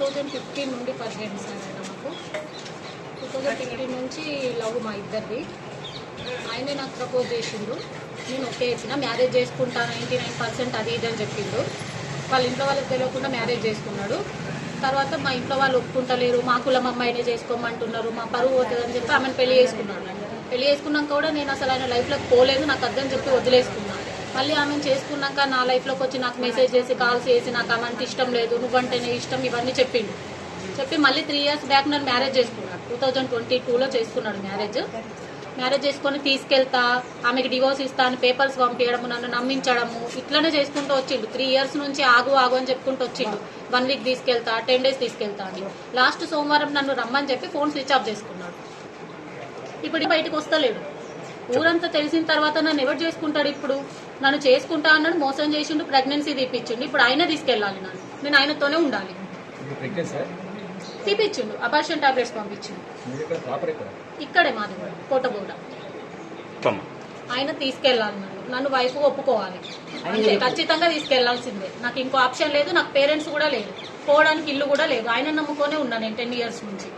Thousand fifteen నుండి పరిచయం sir ఆయన మాకు. టూ థౌజండ్ ఫిఫ్టీన్ నుంచి లవ్ మా ఇద్దరిది. ఆయనే నాకు ప్రపోజ్ చేసిండు. నేను ఒకే ఇచ్చిన మ్యారేజ్ చేసుకుంటా నైంటీ నైన్ పర్సెంట్ అది ఇది అని చెప్పిండు. వాళ్ళ ఇంట్లో వాళ్ళకి తెలియకుండా మ్యారేజ్ చేసుకున్నాడు. తర్వాత మా ఇంట్లో వాళ్ళు ఒప్పుకుంటలేరు. మా కులం అమ్మాయినే చేసుకోమంటున్నారు. మా పరువు పోతుందని చెప్పి ఆమెను పెళ్ళి చేసుకున్నాడు. పెళ్ళి చేసుకున్నాక కూడా నేను అసలు ఆయన లైఫ్లోకి పోలేదు. నాకు అర్థం చెప్పి వదిలేసుకున్నాను మళ్ళీ ఆమెను చేసుకున్నాక నా లైఫ్లోకి వచ్చి నాకు మెసేజ్ చేసి కాల్స్ చేసి నాకు ఆమె అంటే ఇష్టం లేదు నువ్వంటేనే ఇష్టం ఇవన్నీ చెప్పిండు. చెప్పి మళ్ళీ త్రీ ఇయర్స్ బ్యాక్ నన్ను మ్యారేజ్ చేసుకున్నాడు. టూ థౌజండ్ ట్వంటీ టూలో చేసుకున్నాడు మ్యారేజ్ మ్యారేజ్ చేసుకొని తీసుకెళ్తా ఆమెకి డివోర్స్ ఇస్తా అని పేపర్స్ పంపించడము నన్ను నమ్మించడము ఇట్లనే చేసుకుంటూ వచ్చిండు. త్రీ ఇయర్స్ నుంచి ఆగు ఆగు అని చెప్పుకుంటూ వచ్చిండు. వన్ వీక్ తీసుకెళ్తా టెన్ డేస్ తీసుకెళ్తా అని. లాస్ట్ సోమవారం నన్ను రమ్మని చెప్పి ఫోన్ స్విచ్ ఆఫ్ చేసుకున్నాడు. ఇప్పుడు బయటకు వస్తలేడు. ఊరంతా తెలిసిన తర్వాత నన్ను ఎవరు చేసుకుంటాడు ఇప్పుడు? నన్ను చేసుకుంటా అన్నాడు మోసం చేసిండు ప్రెగ్నెన్సీ తీపిచ్చిండు. ఇప్పుడు ఆయన తీసుకెళ్ళాలి నన్ను. నేను ఆయనతోనే ఉండాలి. తీపిచ్చిండు అబార్షన్ టాబ్లెట్స్ పంపించిండు. ఇక్కడ మాది కూడా కోటగూడ. ఆయన తీసుకెళ్ళాలి నన్ను. నన్ను వైఫ్ ఒప్పుకోవాలి. అంతే ఖచ్చితంగా తీసుకెళ్ళాల్సిందే నాకు ఇంకో ఆప్షన్ లేదు నాకు పేరెంట్స్ కూడా లేదు పోవడానికి ఇల్లు కూడా లేదు. ఆయన నమ్ముకొనే ఉన్నా నేను టెన్ ఇయర్స్ నుంచి.